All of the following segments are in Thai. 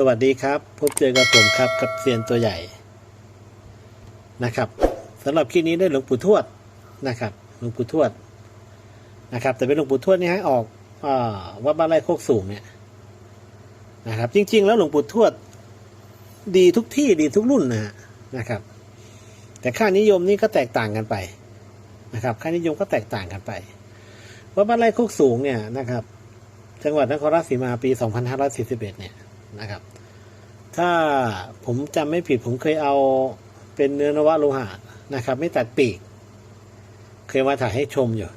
สวัสดีครับ พบเจอกับผมครับกับเซียนตัวใหญ่นะครับสำหรับคลิปนี้ได้หลวงปู่ทวดนะครับหลวงปู่ทวดนะครับ แต่เป็นหลวงปู่ทวดนี่ให้ออกอวัดบ้านไร่โคกสูงเนี่ยนะครับ จริง ๆ แล้วหลวงปู่ทวด ดีทุกที่ดีทุกรุ่นนะฮะนะครับ แต่ค่านิยมนี่ก็แตกต่างกันไปนะครับ ค่านิยมก็แตกต่างกันไปวัดบ้านไร่โคกสูงเนี่ยนะครับ จังหวัดนครราชสีมาปี 2541เนี่ย นะครับ ถ้าผมจำไม่ผิดผมเคยเอาเป็นเนื้อนวะโลหะนะครับ ไม่ตัดปีก เคยมาถ่ายให้ชมอยู่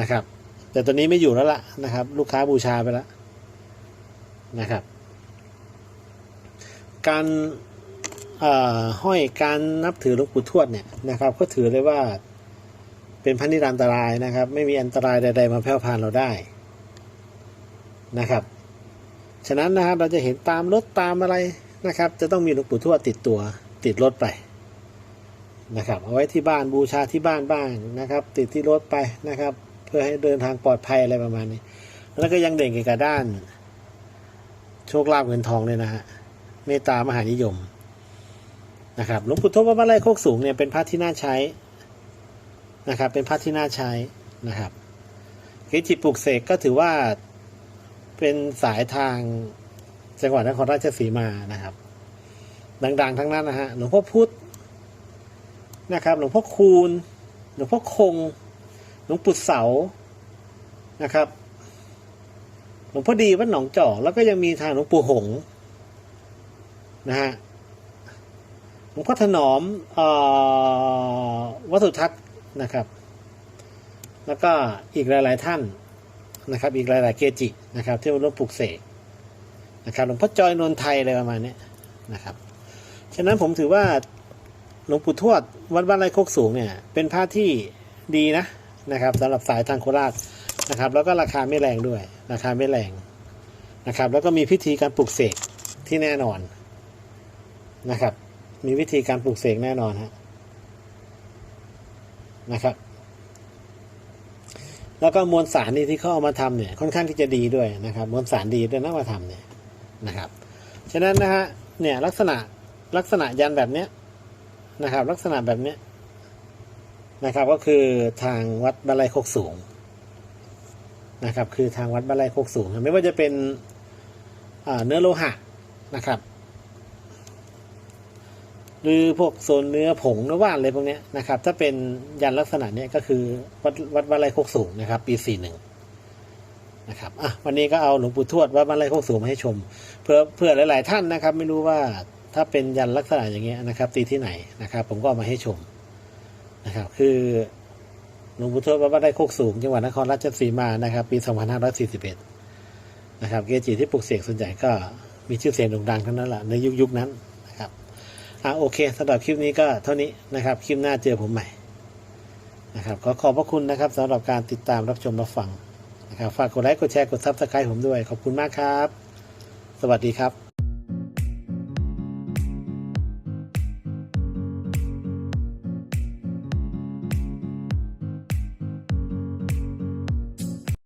นะครับ แต่ตอนนี้ไม่อยู่แล้วล่ะนะครับ ลูกค้าบูชาไปแล้วนะครับ การห้อยการนับถือหลวงปู่ทวดเนี่ยนะครับ ก็ถือเลยว่าเป็นพันธิรันตรายนะครับ ไม่มีอันตรายใด ๆ มาแพร่พานเราได้นะครับ ฉะนั้นนะครับเราจะเห็นตามรถตามอะไรนะครับ จะต้องมีหลวงปู่ทวดติดตัวติดรถไปนะครับ เอาไว้ที่บ้านบูชาที่บ้านบ้างนะครับ ติดที่รถไปนะครับ เพื่อให้เดินทางปลอดภัยอะไรประมาณนี้ แล้วก็ยังเด่นเกี่ยวกับด้าน โชคลาภเงินทองเลยนะฮะเมตตามหานิยมนะครับหลวงปู่ทวดวัดบ้านไร่โคกสูงเนี่ยเป็นพระที่น่าใช้นะครับ เป็นพระที่น่าใช้นะครับกิจิปลุกเสกก็ถือว่า เป็นสายทางจังหวัดนครราชสีมานะครับ ดัง ๆ ทั้งนั้นนะฮะหลวงพ่อพุธนะครับหลวงพ่อคูณ หลวงพ่อคง หลวงปู่เสานะครับ หลวงพ่อดีวัดหนองจอกแล้วก็ยังมีทางหลวงปู่หงนะฮะหลวงพ่อถนอมเอ่อวัดสุทัศน์นะครับ แล้วก็อีกหลาย ๆ ท่าน นะครับ อีกหลายๆเกจินะครับที่ร่วมปลูกเสกนะครับหลวงพ่อจอยนนทไทยอะไรประมาณนี้นะครับ ฉะนั้นผมถือว่าหลวงปู่ทวดวัดบ้านไร่โคกสูงเนี่ย เป็นพระที่ดีนะนะครับสำหรับสายทางโคราชนะครับ แล้วก็ราคาไม่แรงด้วย ราคาไม่แรงนะครับ แล้วก็มีพิธีการปลูกเสกที่แน่นอนนะครับ มีวิธีการปลูกเสกแน่นอนฮะนะครับ แล้วก็มวลสารนี่ที่เขาเอามาทำเนี่ยค่อนข้างที่จะดีด้วยนะครับมวลสารดีด้วยนะมาทำเนี่ยนะครับฉะนั้นนะฮะเนี่ยลักษณะลักษณะยันแบบเนี้ยนะครับ ลักษณะแบบเนี้ยนะครับก็คือทางวัดบ้านไร่โคกสูงนะครับคือทางวัดบ้านไร่โคกสูง ไม่ว่าจะเป็นเนื้อโลหะนะครับ หรือพวกโซนเนื้อผงเนื้อว่านอะไรพวกนี้นะครับ ถ้าเป็นยันลักษณะนี้ก็คือวัดวัดบ้านไรโคกสูงนะครับ ปีสี่หนึ่งนะครับอะวันนี้ก็เอาหลวงปู่ทวดวัดบ้านไรโคกสูงมาให้ชม เพื่อเพื่อหลาย ๆ ท่านนะครับ ไม่รู้ว่าถ้าเป็นยันลักษณะอย่างเงี้ยนะครับ ตีที่ไหนนะครับ ผมก็ามาให้ชมนะครับ คือหลวงปู่ทวดวัดบ้านไรโคกสูงจังหวัดนครราชสีมานะครับ ปี2541นห้าร้อยสี่สิบเอ็ดนะครับเกจิที่ปลุกเสกส่วนใหญ่ก็มีชื่อเสียงโด่งดังทั้งนั้นแหละในยุคยุคนั้น อะโอเคสำหรับคลิปนี้ก็เท่านี้นะครับคลิปหน้าเจอผมใหม่นะครับขอขอบพระคุณนะครับสำหรับการติดตามรับชมรับฟังนะครับฝากกดไลค์กดแชร์กดซับสไครต์ผมด้วยขอบคุณมากครับ สวัสดีครับ